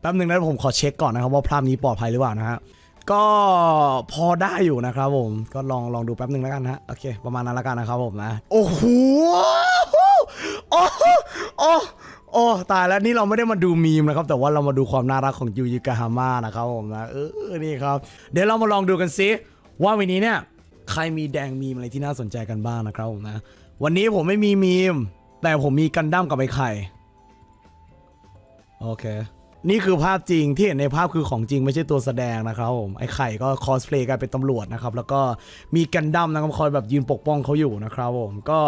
แป๊บหนึ่งนะผมขอเช็คก่อนนะครับว่าภาพนี้ปลอดภัยหรือเปล่านะฮะก็พอได้อยู่นะครับผมก็ลองลองดูแป๊บหนึ่งแล้วกันนะฮะโอเค ประมาณนั้นแล้วกันนะครับผมนะโอ้โหโอ้โอ้โอ้ตายแล้วนี่เราไม่ได้มาดูมีมนะครับ แต่ว่าเรามาดูความน่ารักของยูยิกาฮาม่านะครับผมนะเออนี่ครับ เดี๋ยวเรามาลองดูกันซิว่าวันนี้เนี่ยใครมีแดงมีมอะไรที่น่าสนใจกันบ้างนะครับผมนะ วันนี้ผมไม่มีมีม แต่ผมมีกันดั้มกับไอ้ไข่โอเค นี่คือภาพจริงที่เห็นในภาพคือของจริงไม่ใช่ตัวแสดงนะครับผมไอ้ไข่ก็คอสเพลย์กลายเป็นตำรวจนะครับแล้วก็มีกันดั้มนะครับคอยแบบยืนปกป้องเขาอยู่นะครับผมก็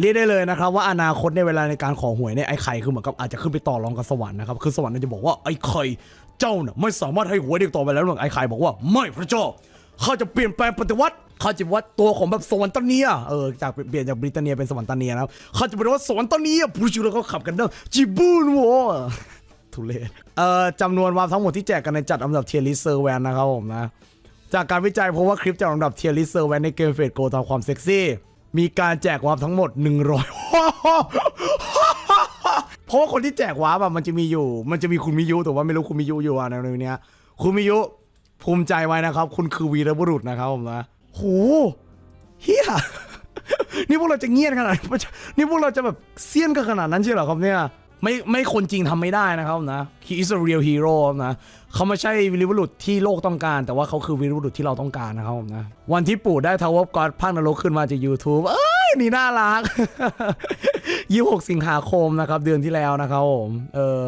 เรียกได้เลยนะครับว่าอนาคตในเวลาในการขอหวยเนี่ยไอ้ไข่คือเหมือนกับอาจจะขึ้นไปต่อรองกับสวรรค์นะครับคือสวรรค์เนี่ยจะบอกว่าไอ้ไข่เจ้าน่ะไม่สามารถให้หวยเด็กต่อไปแล้วหรอกไอ้ไข่บอกว่าไม่พระเจ้าเขาจะเปลี่ยนแปลงปฏิวัติเขาจะวัดตัวของแบบสวรรค์ตเนียเออจากเปลี่ยนจากบริตเนียเป็นสวรรค์ตเนียนะครับเขาจะเป็นว่าสวรรค์ตเนียผู้ชูแล้วก็ขับกันเด้อจิบูนวอ ทุเรศเอ่อจำนวนวาร์ปทั้งหมดที่แจกกันในจัดอันดับเทียริสเซอร์แวนนะครับผมนะ จากการวิจัยพบว่าคลิปจากลำดับเทียริสเซอร์แวนในเกมเฟดโกตามความเซ็กซี่ มีการแจกวาร์ปทั้งหมด 100 เพราะว่าคนที่แจกวาร์ปอะมันจะมีอยู่ มันจะมีคุณมิยุแต่ว่าไม่รู้คุณมิยุอยู่อะในเรื่องนี้คุณมิยุภูมิใจไว้นะครับ คุณคือวีรบุรุษนะครับผมนะโหเฮียนี่พวกเราจะเงียบขนาด นี้นี่พวกเราจะแบบเซียนกันขนาดนั้นใช่เหรอครับเนี่ย ไม่ไม่คนจริงทำไม่ได้นะครับนะ he is a real hero นะเขาไม่ใช่วีรบุรุษที่โลกต้องการ แต่ว่าเขาคือวีรบุรุษที่เราต้องการนะครับผมนะวันที่ปู่ได้ทาวเวอร์กอดภาคนรกขึ้นมาจาก YouTube เอ้ยนี่น่ารัก 26 สิงหาคมนะครับ เดือนที่แล้วนะครับผมเออ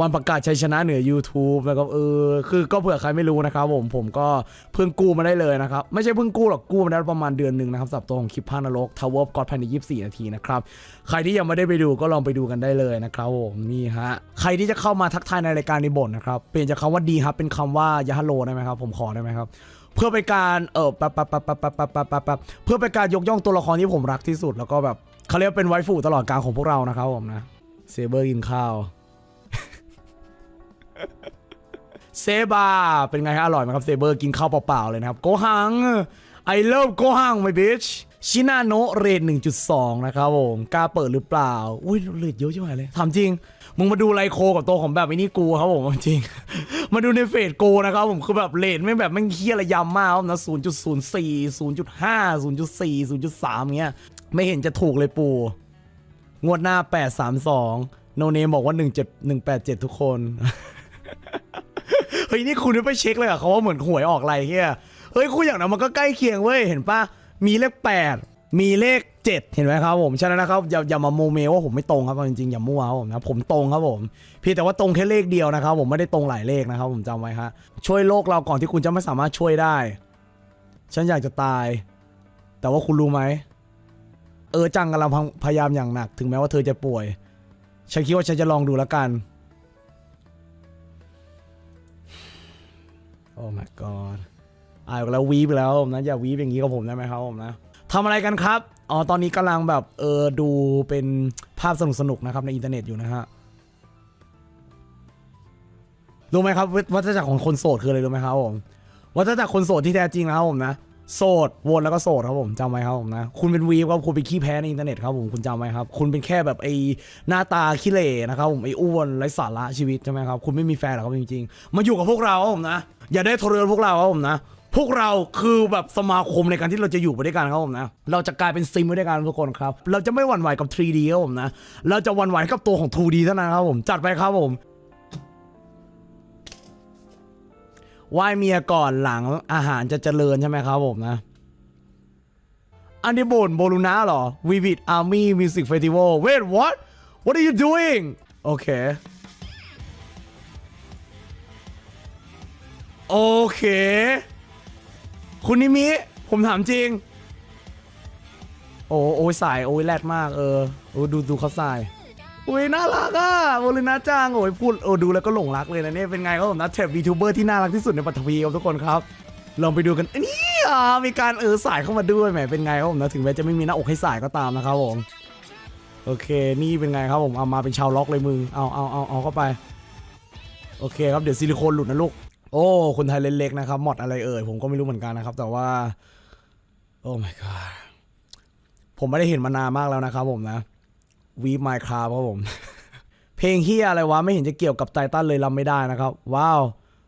วันประกาศชัยชนะเหนือ YouTube นะครับเออคือก็เผื่อใครไม่รู้นะครับผมผมก็เพิ่งกู้มาได้เลยนะครับ ไม่ใช่เพิ่งกู้หรอกกู้มาได้ประมาณเดือนหนึ่งนะครับสำหรับตัวของคลิปภาคนรกทาวเวอร์กอดภายใน24 นาทีนะครับ ใครที่ยังไม่ได้ไปดูก็ลองไปดูกันได้เลยนะครับผมนี่ฮะใครที่จะเข้ามาทักทายในรายการในบทนะครับเปลี่ยนจากคำว่าดีครับเป็นคำว่ายาฮัลโหลได้ไหมครับผมขอได้ไหมครับเพื่อเป็นการเออแป๊บแป๊บแป๊บแป๊บแป๊บแป๊บแป๊บแป๊บแป๊บเพื่อเป็นการยกย่องตัวละครที่ผมรักที่สุด แล้วก็แบบเขาเรียกเป็นไวฟูตลอดการของพวกเรานะครับผมนะเซเบอร์กินข้าว เซบาเป็นไงฮะอร่อยไหมครับเซเบอร์กินข้าวเปล่าๆเลยนะครับโกฮัง I love โกฮัง my bitch ชินาโนเรท1.2 นะครับผมกล้าเปิดหรือเปล่า อุ้ยเรทเยอะจังเลยถามจริง มึงมาดูไลโคกับตัวของแบบไอ้นี่กูครับผมจริง มาดูในเฟซโกนะครับผมคือแบบเรทไม่แบบไม่งเคี้ยระยำมากครับนะ0.04 0.5 0.4 0.3เงี้ย ไม่เห็นจะถูกเลยปู งวดหน้า 832 โนเนมบอกว่า17 187 ทุกคน เฮ้ยนี่คุณไม่ไปเช็คเลยอะเขาว่าเหมือนหวยออกอะไรเฮียเฮ้ยคุณอย่างนั้นมันก็ใกล้เคียงเว้ยเห็นปะมีเลข8มีเลข7เห็นไหมครับผมฉะนั้นนะครับอย่าอย่ามาโมเมว่าผมไม่ตรงครับจริงๆอย่ามั่วครับผมนะผมตรงครับผมเพียงแต่ว่าตรงแค่เลขเดียวนะครับ ผมไม่ได้ตรงหลายเลขนะครับ ผมจำไว้ฮะช่วยโลกเราก่อนที่คุณจะไม่สามารถช่วยได้ ฉันอยากจะตาย แต่ว่าคุณรู้ไหมเออจังกำลังพยายามอย่างหนัก ถึงแม้ว่าเธอจะป่วย ฉันคิดว่าฉันจะลองดูแล้วกัน โอ้ my god อาแล้ววีบแล้วผมนะอย่าวีบอย่างนี้กับผมได้ไหมครับผมนะทำอะไรกันครับ อ๋อ ตอนนี้กำลังแบบเออดูเป็นภาพสนุกๆนะครับในอินเทอร์เน็ตอยู่นะฮะ รู้ไหมครับวัฏจักรของคนโสดคืออะไรรู้ไหมครับผมวัฏจักรคนโสดที่แท้จริงนะครับผมนะ โสดวนแล้วก็โสดครับผมจำไว้ครับผมนะคุณเป็นวีฟครับคุณเป็นขี้แพ้ในอินเทอร์เน็ตครับผมคุณจำไว้ครับคุณเป็นแค่แบบไอ้หน้าตาขี้เหร่นะครับผมไอ้อ้วนไร้สาระชีวิตใช่ไหมครับคุณไม่มีแฟนหรอกครับจริงๆมาอยู่กับพวกเราครับผมนะอย่าได้ทรยศพวกเราครับผมนะพวกเราคือแบบสมาคมในการที่เราจะอยู่ไปด้วยกันครับผมนะ เราจะกลายเป็นซิมไปด้วยกันทุกคนครับ เราจะไม่หวั่นไหวกับ 3D ครับผมนะ เราจะหวั่นไหวกับตัวของ 2D เท่านั้นครับผม จัดไปครับผม ไหว้เมียก่อนหลังอาหารจะเจริญใช่ไหมครับผมนะ อันนี้บนโบลูนาเหรอ Vivid Army Music Festival Wait what What are you doing โอเค โอเค คุณนิมิ ผมถามจริง โอ้โอ้ยสาย โอ้ยแรดมาก เออดูดูเขาสาย อุ้ยน่ารักอะโอลินาจังโอ้ยพูดโอ้ดูแล้วก็หลงรักเลยนะเนี่ยเป็นไงครับผมนะแท็บวีทูเบอร์ที่น่ารักที่สุดในปัตตภีครับทุกคนครับ ลองไปดูกันอันนี่อะมีการเออสายเข้ามาด้วยแหมเป็นไงครับผมนะถึงแม้จะไม่มีหน้าอกให้สายก็ตามนะครับผมโอเค นี่เป็นไงครับผมเอามาเป็นชาวล็อกเลยมึงเอาเอาเอาเอาเข้าไป โอเคครับเดี๋ยวซิลิโคนหลุดนะลูกโอ้คนไทยเล็กๆนะครับหมดอะไรเอ่ยผมก็ไม่รู้เหมือนกันนะครับ แต่ว่า โอ้ my god ผมไม่ได้เห็นมานานมากแล้วนะครับผมนะ วีไมค์คราครับผม เพลงเฮียอะไรวะ ไม่เห็นจะเกี่ยวกับไททันเลยรำไม่ได้นะครับ ว้าว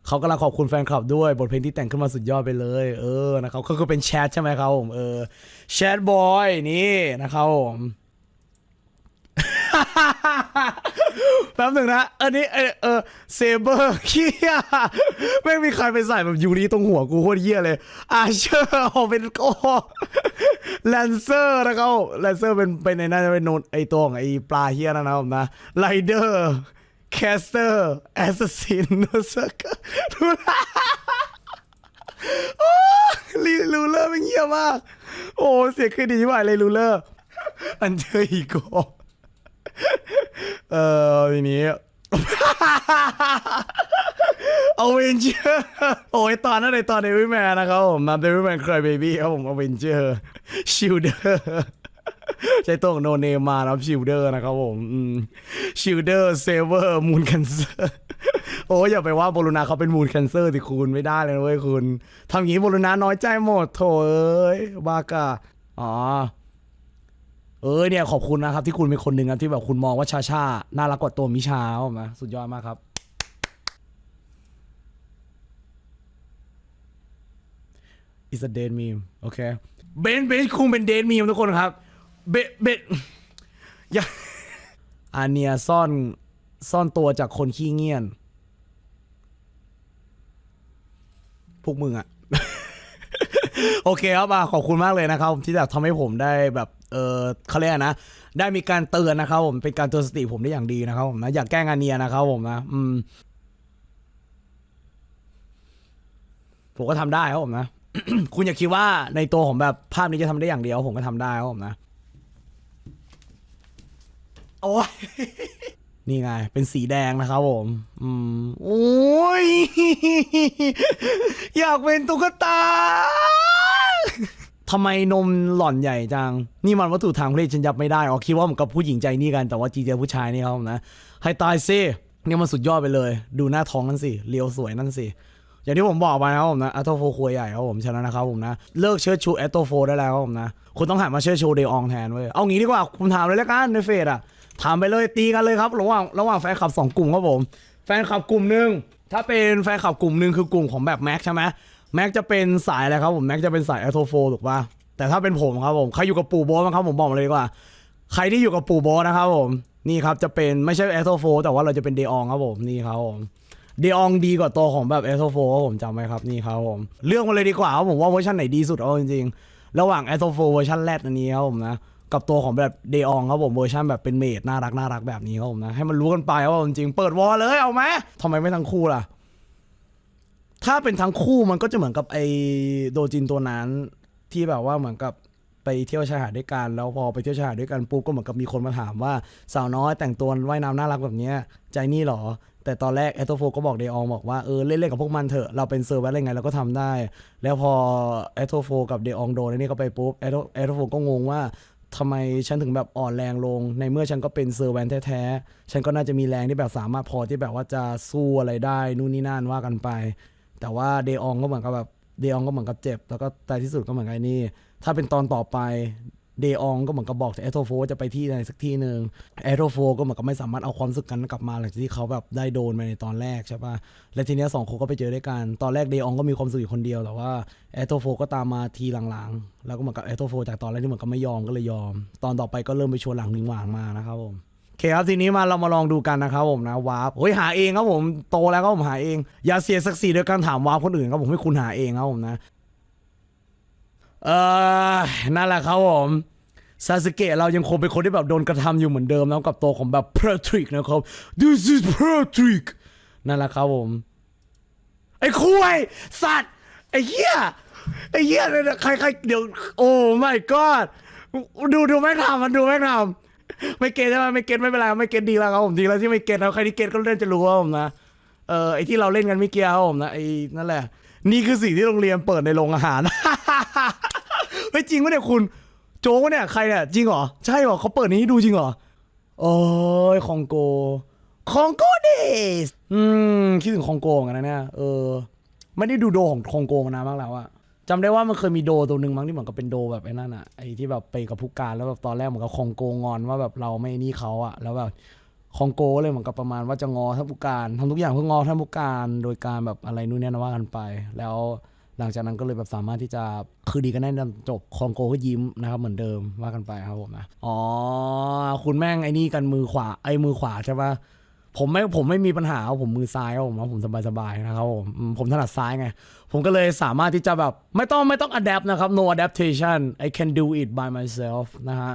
เขากำลังขอบคุณแฟนคลับด้วย บทเพลงที่แต่งขึ้นมาสุดยอดไปเลย เออนะครับก็คือเป็นแชทใช่ไหมครับผมเออแชทบอยนี่นะครับผม แป๊บหนึ่งนะ อันนี้เออเออเซเบอร์เฮียไม่มีใครไปใส่แบบยูรีตรงหัวกูโคตรเฮียเลยอาเชอร์ออกเป็นโอ้แลนเซอร์นะครับแลนเซอร์เป็นเป็นในน่าจะเป็นโนนไอตัวของไอปลาเฮียนะนะครับผมนะไรเดอร์แคสเตอร์แอสซัสซินเซอร์ลีลูเลอร์เป็นเฮียมาก โอ้ เสียงคือดีมากเลยลูเลอร์ อันเจออีโก เออทีนี้ เอาเวนเจอร์โอ้ยตอนนั้นในตอนเดวิแมนนะครับผมมาเดวิแมนครายเบบี้ครับผมเอาเวนเจอร์ชิลเดอร์ใช้ตัวของโนเนมมานะครับชิลเดอร์นะครับผมชิลเดอร์เซเวอร์มูนแคนเซอร์โอ้ยอย่าไปว่าโบลูนาเขาเป็นมูนแคนเซอร์สิคุณไม่ได้เลยนะเว้ยคุณทำอย่างนี้โบลูนาน้อยใจหมดโถเอ้ยบากะอ๋อ เออเนี่ยขอบคุณนะครับ ที่คุณเป็นคนหนึ่งครับที่แบบคุณมองว่าชาชาน่ารักกว่าตัวมิชาครับผมนะสุดยอดมากครับ is a dead meme โอเคเบนเบนคุงเป็น dead meme ทุกคนครับ เบเบนอย่าอันเนียซ่อนซ่อนตัวจากคนขี้เงียน พวกมึงอะ โอเคครับอะขอบคุณมากเลยนะครับ ที่แบบทำให้ผมได้แบบ ออเขาเรียกนะ ได้มีการเตือนนะครับผม เป็นการเตือนสติผมได้อย่างดีนะครับผมนะ อย่าแกล้งอาเนียนะครับผมนะ อืม ผมก็ทำได้ครับผมนะ คุณอย่าคิดว่าในตัวผมแบบภาพนี้จะทำได้อย่างเดียว ผมก็ทำได้ครับผมนะ โอ้ยนี่ไง เป็นสีแดงนะครับผม อืม โอ้ย อยากเป็นตุ๊กตา ทำไมนมหล่อนใหญ่จัง นี่มันวัตถุทางเพศฉันยับไม่ได้ อ๋อคิดว่าเหมือนกับผู้หญิงใจนี่กัน แต่ว่าจีเจผู้ชายนี่ครับผมนะ ให้ตายซิเนี่ยมันสุดยอดไปเลย ดูหน้าท้องนั่นสิ เลียวสวยนั่นสิ อย่างที่ผมบอกไปนะครับผมนะอัตโตโฟควยใหญ่ครับผมฉะนั้นนะครับผมนะ เลิกเชิดชูแอตโตโฟได้แล้วครับผมนะ คุณต้องหันมาเชิดชูเดอองแทนเว้ย เอางี้ดีกว่าคุณถามเลยแล้วกันในเฟซอะถามไปเลยตีกันเลยครับ ระหว่างระหว่างแฟนคลับสองกลุ่มครับผม แฟนคลับกลุ่มหนึ่งถ้าเป็นแฟนคลับกลุ่มหนึ่งคือกลุ่มของแบบแม็กใช่ไหม แม็กจะเป็นสายอะไรครับผมแม็กจะเป็นสายแอตโตโฟถูกป่ะแต่ถ้าเป็นผมครับผมใครอยู่กับปู่โบสบ้างครับผมบอกเลยดีกว่า ใครที่อยู่กับปู่โบสนะครับผมนี่ครับจะเป็นไม่ใช่แอตโตโฟแต่ว่าเราจะเป็นเดอองครับผมนี่ครับผมเดอองดีกว่าตัวของแบบเอ t โฟครับผมจำไว้ครับนี่ครับผมเลือกมาเลยดีกว่าครับผมว่าเวอร์ชันไหนดีสุดเอาจริงๆระหว่างเอ t โฟเวอร์ชันแรกอันนี้ครับผมนะกับตัวของแบบเดอองครับผมเวอร์ชันแบบเป็นเมดน่ารักน่ารักแบบนี้ครับผมนะให้มันรู้กันไปว่าจริงๆเปิดวอลเลยเอาไหมทำไมไม่ทั้งคู่ล่ะ ถ้าเป็นทั้งคู่มันก็จะเหมือนกับไอโดจินตัวนั้นที่แบบว่าเหมือนกับไปเที่ยวชายหาดด้วยกัน แล้วพอไปเที่ยวชายหาดด้วยกันปุ๊บก็เหมือนกับมีคนมาถามว่าสาวน้อยแต่งตัวว่ายน้ำน่ารักแบบเนี้ยใจนี่หรอ แต่ตอนแรกแอตโตโฟก็บอกเดอองบอกว่าเออเล่นๆกับพวกมันเถอะเราเป็นเซอร์ไว้อะไรไงเราก็ทำได้ แล้วพอแอตโตโฟกับเดอองโดนไอ้นี่ก็ไปปุ๊บแอตแอตโตโฟก็งงว่าทำไมฉันถึงแบบอ่อนแรงลง ในเมื่อฉันก็เป็นเซอร์แวนแท้ๆ ฉันก็น่าจะมีแรงที่แบบสามารถพอที่แบบว่าจะสู้อะไรได้นู่นนี่นั่นว่ากันไป แต่ว่าเดอองก็เหมือนกับแบบเดอองก็เหมือนกับเจ็บ แล้วก็แต่ที่สุดก็เหมือนกับไอ้นี่ ถ้าเป็นตอนต่อไปเดอองก็เหมือนกับบอกแอโทโฟจะไปที่ไหนสักที่หนึ่งแอโทโฟก็เหมือนกับไม่สามารถเอาความรู้สึกกันกลับมาหลังจากที่เขาแบบได้โดนไปในตอนแรกใช่ปะและทีเนี้ยสองคนก็ไปเจอด้วยกัน ตอนแรกเดอองก็มีความรู้สึกอยู่คนเดียว แต่ว่าแอโทโฟก็ตามมาทีหลังๆ แล้วก็เหมือนกับแอโทโฟจากตอนแรกที่เหมือนกับไม่ยอมก็เลยยอม ตอนต่อไปก็เริ่มไปชวนหลังหนิงหวางมานะครับผม โอเคครับทีนี้มาเรามาลองดูกันนะครับผมนะวาร์ปเฮ้ยหาเองครับผมโตแล้วก็ผมหาเอง อย่าเสียศักดิ์ศรีโดยการถามวาร์ปคนอื่นครับผมให้คุณหาเองครับผมนะเออนั่นแหละครับผมซาสึเกะเรายังคงเป็นคนที่แบบโดนกระทำอยู่เหมือนเดิมแล้วกับตัวของแบบ Patrick นะครับ This is Patrick นั่นแหละครับผมไอ้คุยสัตว์ไอ้เหี้ยไอ้เหี้ยเนี่ยใครใครเดี๋ยวโอ้ my god ดูดูไม่งทำมันดูไม่งทำ ไม่เก็ตใช่ไหมไม่เก็ตไม่เป็นไรไม่เก็ตดีแล้วครับผมดีแล้วที่ไม่เก็ตแล้วใครที่เก็ตก็เล่นจะรู้ว่าผมนะเออไอที่เราเล่นกันไม่เกี่ยวครับผมนะไอนั่นแหละ นี่คือสิ่งที่โรงเรียนเปิดในโรงอาหารเฮ้ยจริงปะเนี่ยคุณ โจ้เนี่ยใครเนี่ยจริงเหรอใช่เหรอเขาเปิดนี้ให้ดูจริงเหรอโอ้ยคองโกคองโกเดสอืมคิดถึงคองโกเหมือนกันนะเนี่ยเออ ไม่ได้ดูโดของคองโกมานานมากแล้วอะ จำได้ว่ามันเคยมีโดตัวหนึ่งมั้งที่เหมือนกับเป็นโดแบบไอ้นั่นอะไอ้ที่แบบไปกับผู้การแล้วแบบตอนแรกเหมือนกับคองโกงอนว่าแบบเราไม่นี่เขาอะแล้วแบบคองโกเลยเหมือนกับประมาณว่าจะงอท่านผู้การทำทุกอย่างเพื่องอท่านผู้การโดยการแบบอะไรนู่นนี่นะว่ากันไป แล้วหลังจากนั้นก็เลยแบบสามารถที่จะคือดีกันได้จนจบคองโกก็ยิ้มนะครับเหมือนเดิมว่ากันไปครับผมนะอ๋อคุณแม่งไอ้นี่กันมือขวาไอ้มือขวาใช่ปะ ผมไม่ผมไม่มีปัญหาผมมือซ้ายครับผมผมสบายๆนะครับผมอืมผมถนัดซ้ายไง ผมก็เลยสามารถที่จะแบบไม่ต้องไม่ต้อง adapt นะครับ no adaptation I can do it by myself นะฮะ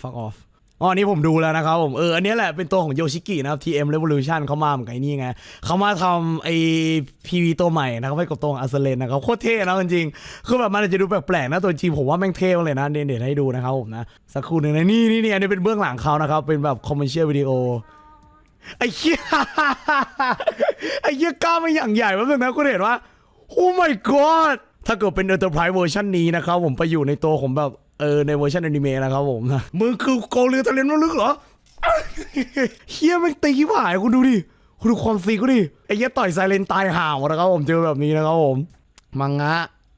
fuck off อ๋ออันนี้ผมดูแล้วนะครับผมเอออันนี้แหละเป็นตัวของโยชิกินะครับ TM Revolution เขามาเหมือนกับไอนี่ไงเขามาทำไอ้ PV ตัวใหม่นะครับให้กับตัวองอัสเลนนะครับโคตรเท่นะจริงๆคือแบบมันอาจจะดูแปลกๆนะตัวจริงผมว่าแม่งเท่เลยนะเดี๋ยวให้ดูนะครับผมนะสักครู่หนึ่งนะนี่นี่นี่อันนี้เป็นเบื้องหลังเขานะครับเป็นแบบ commercial video ไอ้เหี้ยไอ้เหี้ยกล้ามันอย่างใหญ่มากเลยนะคุณเห็นว่าโอ้ my god ถ้าเกิดเป็น Enterprise เวอร์ชันนี้นะครับผมไปอยู่ในตัวของแบบ เออในเวอร์ชันอนิเมะนะครับผมนะมึงคือโกเรือทะเลนลึกเหรอเฮียแมันตีขี้ผายคุณดูดิคุณดูความซีกูดิไอ้เหี้ยต่อยไซเลนตายห่าวนะครับผมเจอแบบนี้นะครับผมมังงะ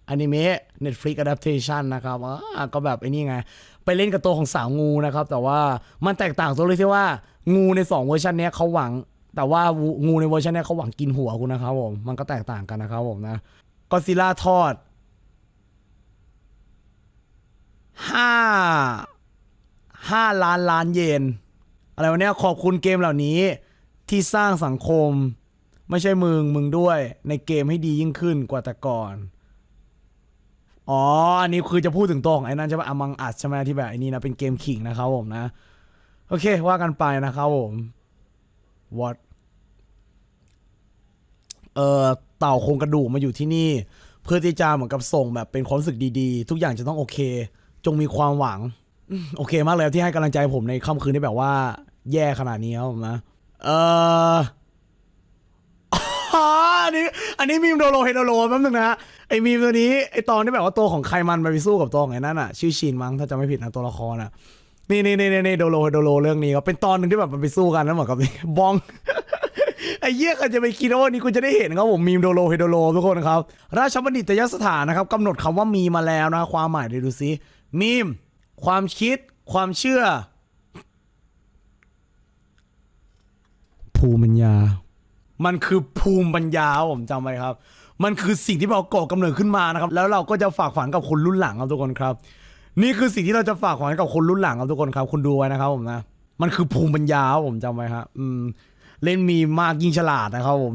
อนิเมะ Netflix adaptation นะครับอ่าก็แบบไอ้นี่ไง ไปเล่นกับตัวของสาวงูนะครับ แต่ว่ามันแตกต่างตรงเลยที่ว่างูใน 2 เวอร์ชันนี้เขาหวัง แต่ว่างูในเวอร์ชันนี้เขาหวังกินหัวคุณนะครับผม มันก็แตกต่างกันนะครับผมนะก็ซิล่าทอด ห้าห้าล้านล้านเยน อะไรวะเนี่ยขอบคุณเกมเหล่านี้ที่สร้างสังคม ไม่ใช่มึงมึงด้วย ในเกมให้ดียิ่งขึ้นกว่าแต่ก่อน อ๋อ อันนี้คือจะพูดถึงตัวของไอ้นั่นใช่ไหมอมังอัดใช่ไหมที่แบบไอ้นี่นะเป็นเกมขิงนะครับผมนะ โอเคว่ากันไปนะครับผม what เอ่อเต่าโครงกระดูกมาอยู่ที่นี่ เพื่อที่จะเหมือนกับส่งแบบเป็นความรู้สึกดีๆ ทุกอย่างจะต้องโอเค จงมีความหวัง โอเคมากเลยที่ให้กำลังใจผมในค่ำคืนที่แบบว่า แย่ขนาดนี้ครับผมนะ เอออันนี้ อันนี้มีมโดโลเฮโดโลแป๊บนึงนะ ไอ้มีมตัวนี้ไอ้ตอนที่แบบว่าตัวของใครมันไปสู้กับตัวของไอ้นั่นอะ ชื่อชินมั้งถ้าจำไม่ผิดนะตัวละครอะ นี่นี่นี่นี่โดโลเฮโดโลเรื่องนี้ก็เป็นตอนหนึ่งที่แบบมันไปสู้กันแล้วเหมือนกับบองไอ้เหี้ยใครจะไปคิดว่าวันนี้คุณจะได้เห็นครับผมมีมโดโลเฮโดโลทุกคนครับ ราชบัณฑิตยสถานนะครับกำหนดคำว่ามีมาแล้วนะ ความหมายเดี๋ยวดูซิ มีม ความคิด ความเชื่อ ภูมิปัญญา มันคือภูมิปัญญาครับผมจำไว้ครับ มันคือสิ่งที่เราก่อกำเนิดขึ้นมานะครับ แล้วเราก็จะฝากฝังกับคนรุ่นหลังครับทุกคนครับ นี่คือสิ่งที่เราจะฝากฝังกับคนรุ่นหลังครับทุกคนครับ คุณดูไว้นะครับผมนะ มันคือภูมิปัญญาครับผมจำไว้ครับอืมเล่นมีมากยิ่งฉลาดนะครับผม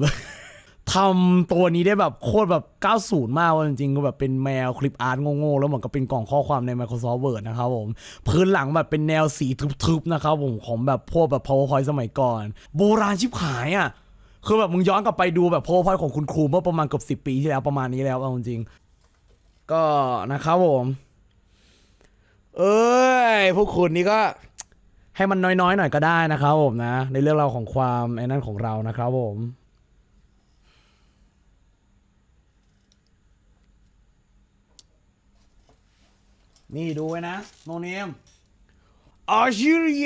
ทำตัวนี้ได้แบบโคตรแบบ 90 มากว่าจริงๆก็แบบเป็นแมวคลิปอาร์ตโง่ๆแล้วเหมือนกับเป็นกล่องข้อความใน Microsoft Word นะครับผม พื้นหลังแบบเป็นแนวสีทึบๆนะครับผมของแบบพวกแบบ PowerPoint สมัยก่อน โบราณชิบหายอะ คือแบบมึงย้อนกลับไปดูแบบ PowerPoint ของคุณครูเมื่อประมาณเกือบ10 ปีที่แล้วประมาณนี้แล้วเอาจริงๆก็นะครับผม เอ้ยพวกคุณนี่ก็ให้มันน้อยๆหน่อยก็ได้นะครับผมนะ ในเรื่องราวของความไอ้นั่นของเรานะครับผม นี่ดูไว้นะ โนเนมอาชิริเย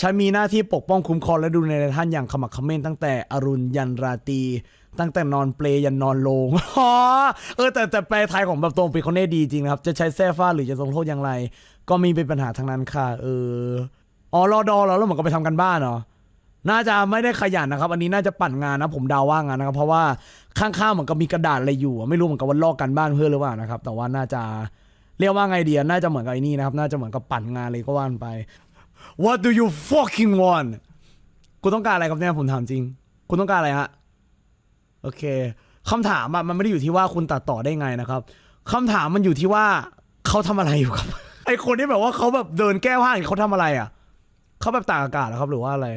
ฉันมีหน้าที่ปกป้องคุ้มครองและดูแลท่านอย่างขมักเขม้นตั้งแต่อรุณยันราตรีตั้งแต่นอนเปลยันนอนโลงอ๋อเออแต่แต่แปลไทยของแบบตรงปีเขาเน่ดีจริงนะครับ จะใช้แซ่ฟ้าหรือจะลงโทษอย่างไร ก็มีเป็นปัญหาทั้งนั้นค่ะ เอออ๋อรอดอเหรอแล้วเหมือนก็ไปทำกันบ้านเหรอน่าจะไม่ได้ขยันนะครับ อันนี้น่าจะปั่นงานนะผมเดาว่างานนะครับ เพราะว่าข้างๆเหมือนกับมีกระดาษอะไรอยู่อะไม่รู้เหมือนกับว่าลอกกันบ้านเพื่อนหรือเปล่านะครับ แต่ว่าน่าจะ เรียกว่าไงเดียน่าจะเหมือนกับไอ้นี่นะครับ น่าจะเหมือนกับปั่นงานเลยก็ว่านไป What do you fucking want คุณต้องการอะไรครับเนี่ยผมถามจริง คุณต้องการอะไรฮะ โอเคคำถามอะมันไม่ได้อยู่ที่ว่าคุณตัดต่อได้ไงนะครับคำถามมันอยู่ที่ว่าเขาทำอะไรอยู่ครับ ไอคนที่แบบว่าเขาแบบเดินแก้ผ้าอย่างเขาทำอะไรอะเขาแบบตากอากาศเหรอครับ หรือว่าอะไร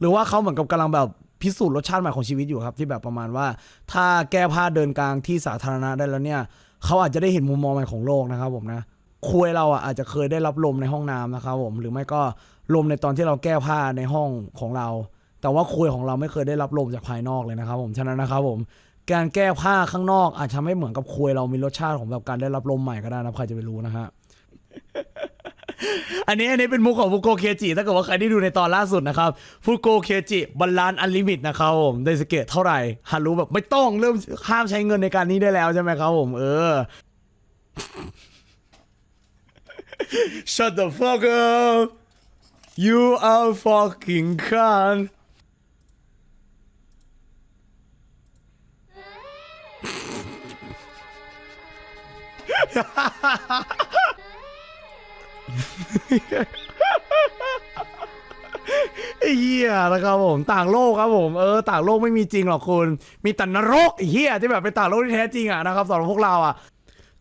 หรือว่าเขาเหมือนกับกำลังแบบพิสูจน์รสชาติใหม่ของชีวิตอยู่ครับ ที่แบบประมาณว่า ถ้าแก้ผ้าเดินกลางที่สาธารณะได้แล้วเนี่ย เขาอาจจะได้เห็นมุมมองใหม่ของโลกนะครับผมนะคุยเราอะอาจจะเคยได้รับลมในห้องน้ำนะครับผมหรือไม่ก็ลมในตอนที่เราแก้ผ้าในห้องของเรา แต่ว่าคุยของเราไม่เคยได้รับลมจากภายนอกเลยนะครับผมฉะนั้นนะครับผมการแก้ผ้าข้างนอกอาจจะไม่เหมือนกับคุยเรามีรสชาติของแบบการได้รับลมใหม่ก็ได้นะใครจะไปรู้นะฮะ อันนี้อันนี้เป็นมุกของฟุโกเคจิถ้าเกิดว่าใครได้ดูในตอนล่าสุดนะครับฟุโกเคจิบัลลานอันลิมิตนะครับผมไดสเกตเท่าไหร่ฮารู้แบบไม่ต้องเริ่มห้ามใช้เงินในการนี้ได้แล้วใช่ไหมครับผมเออ Shut the fuck up You are fucking cunt ไอ้เหี้ยนะครับผมต่างโลกครับผมเออต่างโลกไม่มีจริงหรอกคุณ มีแต่นรกไอ้เหี้ยที่แบบเป็นต่างโลกที่แท้จริงอะนะครับสำหรับพวกเราอะ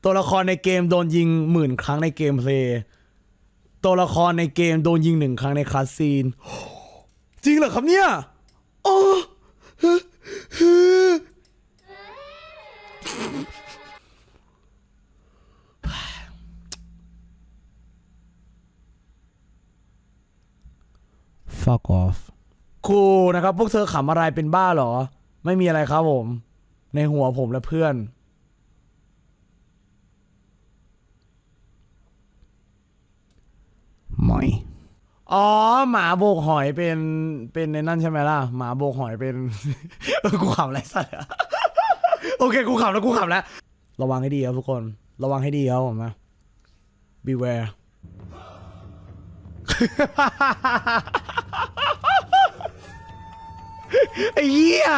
ตัวละครในเกมโดนยิงหมื่นครั้งในเกมเพลย์ตัวละครในเกมโดนยิงหนึ่งครั้งในคัสซีนจริงเหรอครับเนี่ยโอ้ fuck off ครูนะครับ พวกเธอขำอะไรเป็นบ้าเหรอ ไม่มีอะไรครับผม ในหัวผมและเพื่อน หมอย อ๋อ หมาโบกหอยเป็นเป็นในนั่นใช่ไหมล่ะ หมาโบกหอยเป็น เออกูขำอะไรสัตว์อะโอเค กูขำแล้วกูขำแล้ว ระวังให้ดีครับทุกคน ระวังให้ดีครับผมนะ beware ไอ้เหี้ย